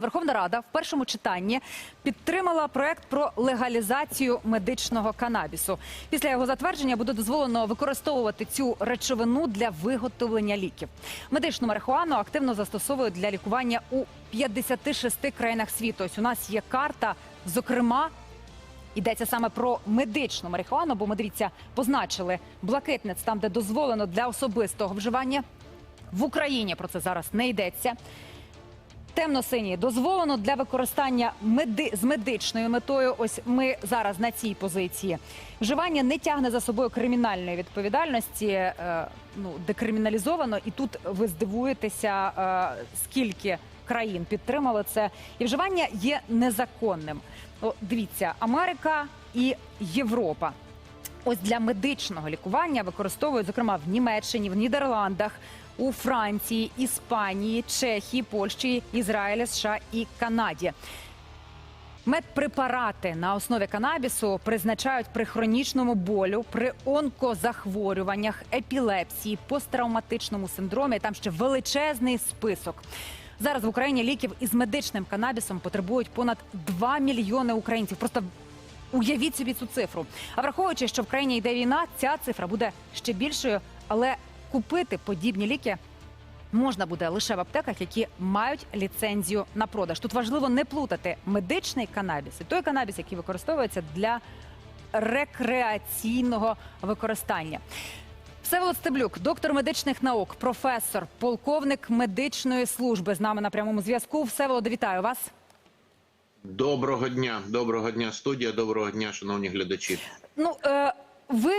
Верховна Рада в першому читанні підтримала проект про легалізацію медичного канабісу. Після його затвердження буде дозволено використовувати цю речовину для виготовлення ліків. Медичну марихуану активно застосовують для лікування у 56 країнах світу. Ось у нас є карта, зокрема. Йдеться саме про медичну марихуану, бо ми дивіться, позначили блакитниць там, де дозволено для особистого вживання. В Україні про це зараз не йдеться. Темно-синій дозволено для використання меди... з медичною метою. Ось ми зараз на цій позиції. Вживання не тягне за собою кримінальної відповідальності. Е, ну, декриміналізовано. І тут ви здивуєтеся, е, скільки країн підтримали це. І вживання є незаконним. О, дивіться, Америка і Європа. Ось для медичного лікування використовують, зокрема, в Німеччині, в Нідерландах, у Франції, Іспанії, Чехії, Польщі, Ізраїлі, США і Канаді. Медпрепарати на основі канабісу призначають при хронічному болю, при онкозахворюваннях, епілепсії, посттравматичному синдромі. Там ще величезний список. Зараз в Україні ліків із медичним канабісом потребують понад 2 мільйони українців. Просто Уявіть собі цю цифру. А враховуючи, що в країні йде війна, ця цифра буде ще більшою, але купити подібні ліки можна буде лише в аптеках, які мають ліцензію на продаж. Тут важливо не плутати медичний канабіс і той канабіс, який використовується для рекреаційного використання. Всеволод Стеблюк, доктор медичних наук, професор, полковник медичної служби з нами на прямому зв'язку. Всеволод, вітаю вас. Доброго дня, доброго дня, студія. Доброго дня, шановні глядачі. Ну, е, ви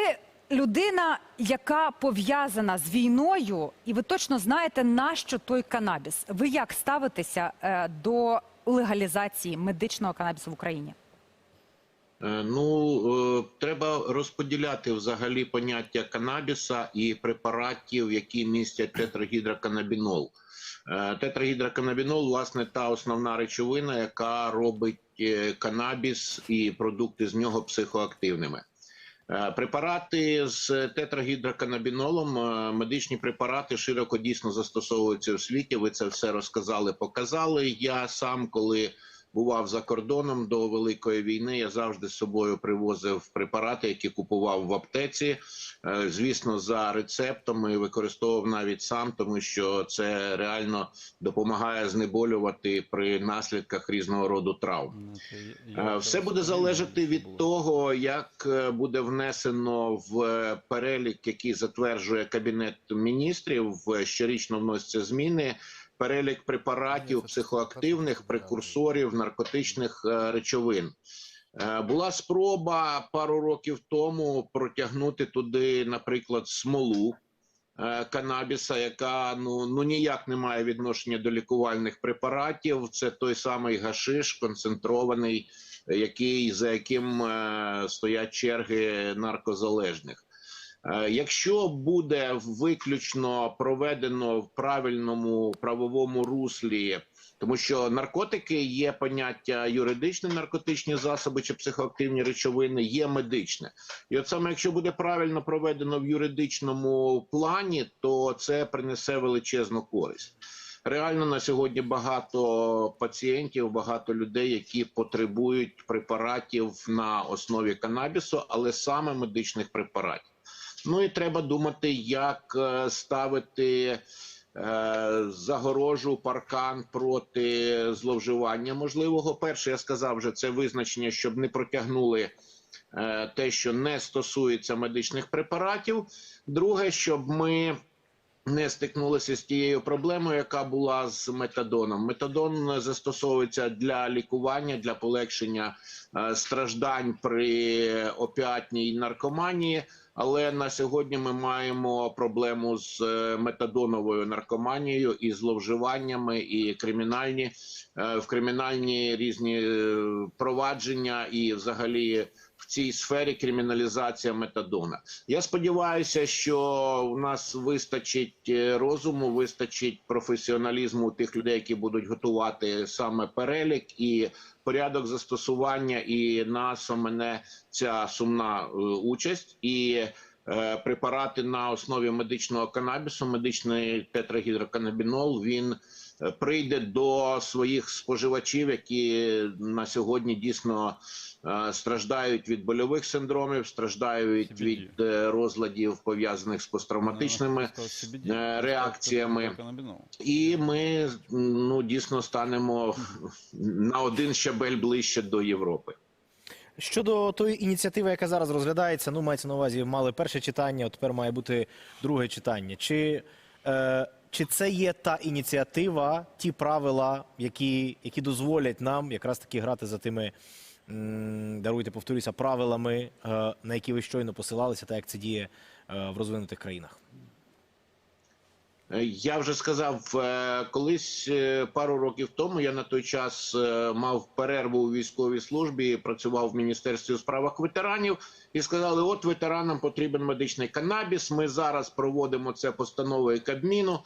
людина, яка пов'язана з війною, і ви точно знаєте, на що той канабіс. Ви як ставитеся е, до легалізації медичного канабісу в Україні? Е, Ну е, треба розподіляти взагалі поняття канабіса і препаратів, які містять тетрагідроканабінол. Е, Тетрагідроканабінол, власне, та основна речовина, яка робить канабіс і продукти з нього психоактивними. Препарати з тетрагідроканабінолом, медичні препарати широко дійсно застосовуються у світі. Ви це все розказали, показали. Я сам, коли бував за кордоном до великої війни, я завжди з собою привозив препарати, які купував в аптеці. Е, Звісно, за рецептом і використовував навіть сам, тому що це реально допомагає знеболювати при наслідках різного роду травм. Е, Все буде залежати від того, як е, буде внесено в перелік, який затверджує кабінет міністрів. В- Щорічно вносяться зміни. Перелік препаратів психоактивних прекурсорів наркотичних е, речовин. Е, Була спроба пару років тому протягнути туди, наприклад, смолу е, канабіса, яка ну, ну ніяк не має відношення до лікувальних препаратів. Це той самий гашиш, концентрований, який за яким стоять черги наркозалежних. Е, Якщо буде виключно проведено в правильному правовому руслі, тому що наркотики є поняття юридичні наркотичні засоби чи психоактивні речовини, є медичне, і от саме якщо буде правильно проведено в юридичному плані, то це принесе величезну користь. Реально на сьогодні багато пацієнтів, багато людей, які потребують препаратів на основі канабісу, але саме медичних препаратів. Ну і треба думати, як е, ставити е, загорожу паркан проти зловживання можливого. Перше, я сказав вже це визначення, щоб не протягнули е, те, що не стосується медичних препаратів. Друге, щоб ми не стикнулися з тією проблемою, яка була з метадоном. Метадон застосовується для лікування, для полегшення страждань при опіатній наркоманії. Але на сьогодні ми маємо проблему з е, метадоновою наркоманією і зловживаннями, і кримінальні е, в кримінальні різні е, провадження, і взагалі в цій сфері криміналізація метадона. Я сподіваюся, що у нас вистачить розуму, вистачить професіоналізму тих людей, які будуть готувати саме перелік і порядок застосування. І нас мене ця сумна е, участь і. е, Препарати на основі медичного канабісу, медичний тетрагідроканабінол, він прийде до своїх споживачів, які на сьогодні дійсно е, страждають від больових синдромів, страждають CBD. від е, розладів пов'язаних з посттравматичними. реакціями. І ми ну дійсно станемо на один щабель ближче до Європи. Щодо тої ініціативи, яка зараз розглядається, ну мається на увазі, мали перше читання, от тепер має бути друге читання. Чи, е, чи це є та ініціатива, ті правила, які, які дозволять нам якраз таки грати за тими, даруйте, повторюся, правилами, е, на які ви щойно посилалися, та як це діє е, в розвинутих країнах? Я вже сказав е, колись е, пару років тому. Я на той час е, мав перерву у військовій службі, працював в міністерстві у справах ветеранів, і сказали: от ветеранам потрібен медичний канабіс. Ми зараз проводимо це постановою Кабміну.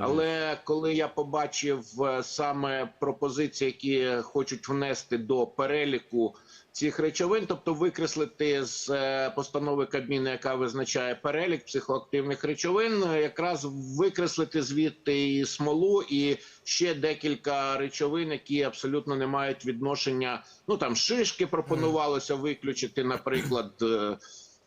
Але коли я побачив саме пропозиції, які хочуть внести до переліку цих речовин, тобто викреслити з е, постанови Кабміну, яка визначає перелік психоактивних речовин, е, якраз викреслити звідти і смолу, і ще декілька речовин, які абсолютно не мають відношення. Ну там шишки пропонувалося виключити, наприклад.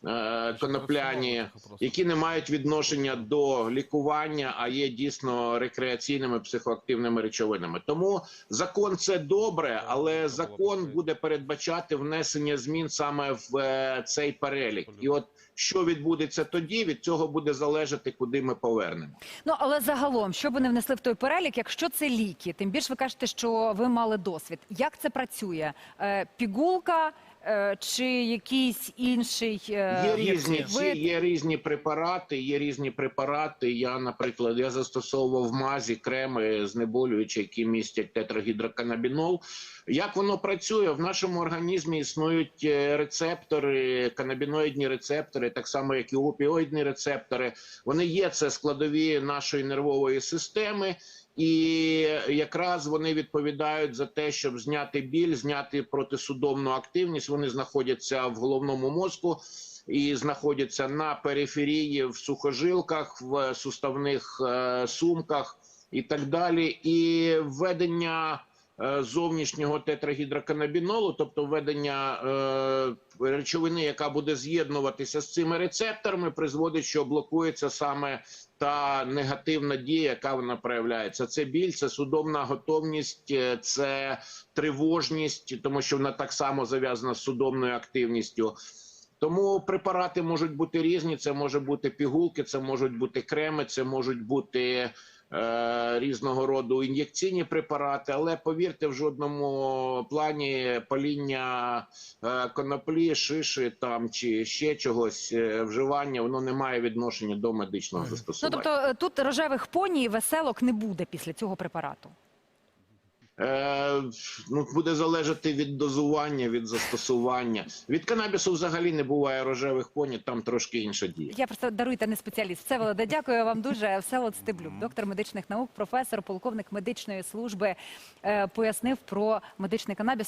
Е, Конопляні, які не мають відношення до лікування, а є дійсно рекреаційними психоактивними речовинами. Тому закон це добре, але закон буде передбачати внесення змін саме в е, цей перелік. І от що відбудеться тоді, від цього буде залежати, куди ми повернемо. Ну але загалом, що би не внесли в той перелік, якщо це ліки, тим більше ви кажете, що ви мали досвід. Як це працює? Е, пігулка чи якийсь інший е, Є різні вид? є різні препарати. Є різні препарати. Я, наприклад, я застосовував в мазі креми знеболюючі, які містять тетрагідроканабінол. Як воно працює в нашому організмі? Існують е, рецептори, канабіноїдні рецептори, так само як і опіоїдні рецептори. Вони є це складові нашої нервової системи. І якраз вони відповідають за те, щоб зняти біль, зняти протисудомну активність. Вони знаходяться в головному мозку і знаходяться на периферії в сухожилках, в суставних е, сумках і так далі. І введення е, зовнішнього тетрагідроканабінолу, тобто введення е, речовини, яка буде з'єднуватися з цими рецепторами, призводить, що блокується саме та негативна дія, яка вона проявляється. Це біль, це судомна готовність, е, це тривожність, тому що вона так само зав'язана з судомною активністю. Тому препарати можуть бути різні. Це може бути пігулки, це можуть бути креми, це можуть бути різного роду ін'єкційні препарати. Але повірте, в жодному плані паління е, коноплі, шиші там чи ще чогось е, вживання, воно не має відношення до медичного Ну тобто е, тут рожевих поній і веселок не буде після цього препарату. Е, ну, буде залежати від дозування, від застосування. Від канабісу взагалі не буває рожевих поні, там трошки інша дія. Я просто даруйте не спеціаліст. Все Володе, дякую вам дуже. Всеволод Стеблюк, доктор медичних наук, професор, полковник медичної служби, е, пояснив про медичний канабіс.